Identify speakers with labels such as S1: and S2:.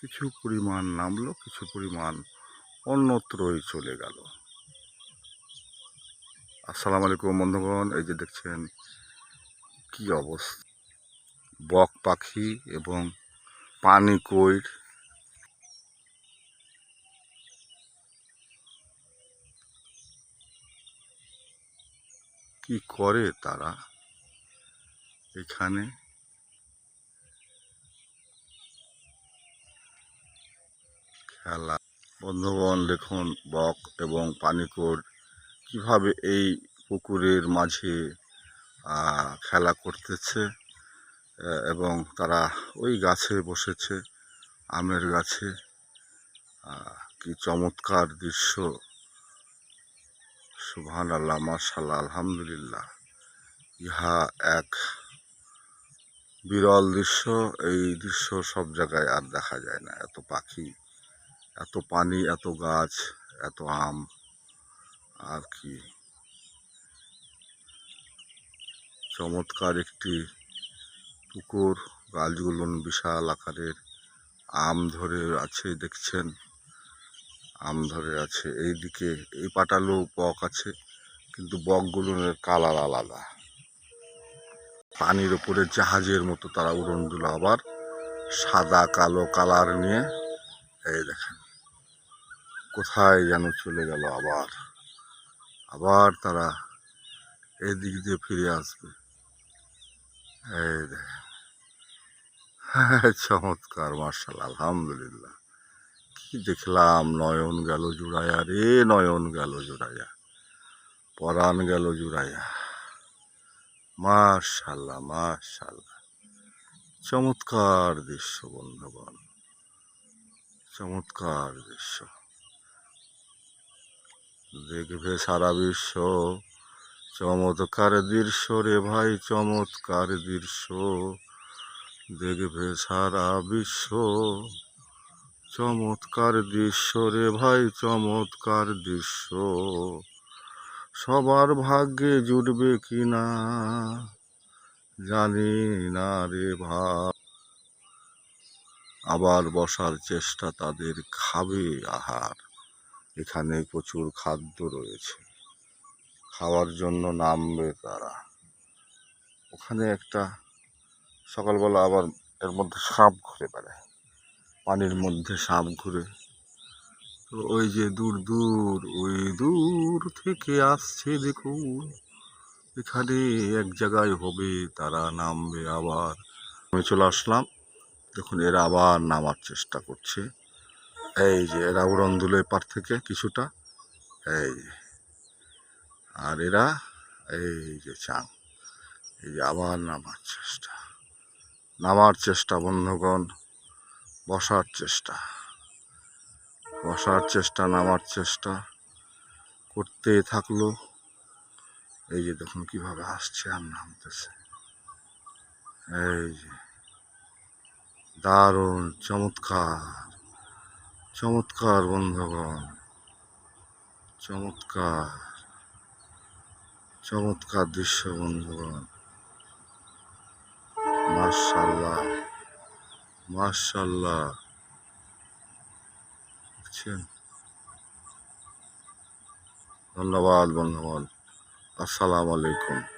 S1: কিছু পরিমাণ নামলো, কিছু পরিমাণ অন্যত্রই চলে গেল। আসসালামু আলাইকুম বন্ধুগণ, এই যে দেখছেন কি অবস্থা? বক পাখি এবং পানি কইর। কি করে তারা এখানে? খেলা। বন্ধুগণ, দেখুন, বক এবং পানিকোর কীভাবে এই পুকুরের মাঝে খেলা করতেছে এবং তারা ওই গাছে বসেছে, আমের গাছে কি চমৎকার দৃশ্য। সুবহান আল্লাহ মার্শাল্লাহ আলহামদুলিল্লাহ। ইহা এক বিরল দৃশ্য, এই দৃশ্য সব জায়গায় আর দেখা যায় না, এত পাখি। এত পানি, এত গাছ, এত আম, আর কি? চমৎকার একটি পুকুর, গাছগুলো বিশাল আকারের, আম ধরে আছে দেখছেন? আম ধরে আছে, এইদিকে, এই পাটালো বক আছে, কিন্তু বকগুলোর কালার আলাদা। পানির ওপরে জাহাজের মতো তারা উড়ন দিল আবার সাদা, কালো কালার নিয়ে, এই দেখেন। কোথায় যেন চলে গেল আবার। আবার তারা এই দিক দিয়ে ফিরে আসবে। এই দেখেন। চমৎকার মার্শাল আলহামদুলিল্লাহ। কি দেখলাম, নয়ন গেল জুড়াইয়া রে, নয়ন গেল জুড়াইয়া। পরাণ গেল জুড়াইয়া। মার্শাল্লাহ মার্শাল্লাহ চমৎকার দৃশ্য, বন্ধুগণ। চমৎকার দৃশ্য। দেখবে সারা বিশ্ব, চমৎকার দৃশ্য রে ভাই, চমৎকার দৃশ্য। দেখবে সারা বিশ্ব, চমৎকার দৃশ্য রে ভাই, চমৎকার দৃশ্য। সবার ভাগ্যে জুটবে কি না, জানি না রে ভাই। আবার বসার চেষ্টা তাদের খাবে আহার। এখানে প্রচুর খাদ্য রয়েছে। খাওয়ার জন্য নামবে তারা। ওখানে একটা সকালবেলা আবার এর মধ্যে সাপ ঘুরে বেড়ায়। পানির মধ্যে সাপ ঘুরে। তো ওই যে দূর দূর, ওই দূর থেকে আসছে দেখুন। এখানে এক জায়গায় হবে, তারা নামবে আবার। আমি চলে আসলাম। দেখুন, এরা আবার নামার চেষ্টা করছে। এই যে এরা উড়ন দুলে পার থেকে কিছুটা, এই যে। আর এরা এই যে চাং এই যে আবার নামার চেষ্টা। নামার চেষ্টা, বন্ধুগণ, বসার চেষ্টা। বসার চেষ্টা, নামার চেষ্টা। করতে থাকল। এই যে দেখুন কীভাবে আসছে আর নামতেছে। এই যে, দারুণ, চমৎকার। চমৎকার বন্ধুগণ। চমৎকার। চমৎকার দৃশ্য বন্ধুগণ। মার্শাল্লাহ মার্শাল্লাহ ধন্যবাদ বন্ধুগণ। আসসালামু আলাইকুম।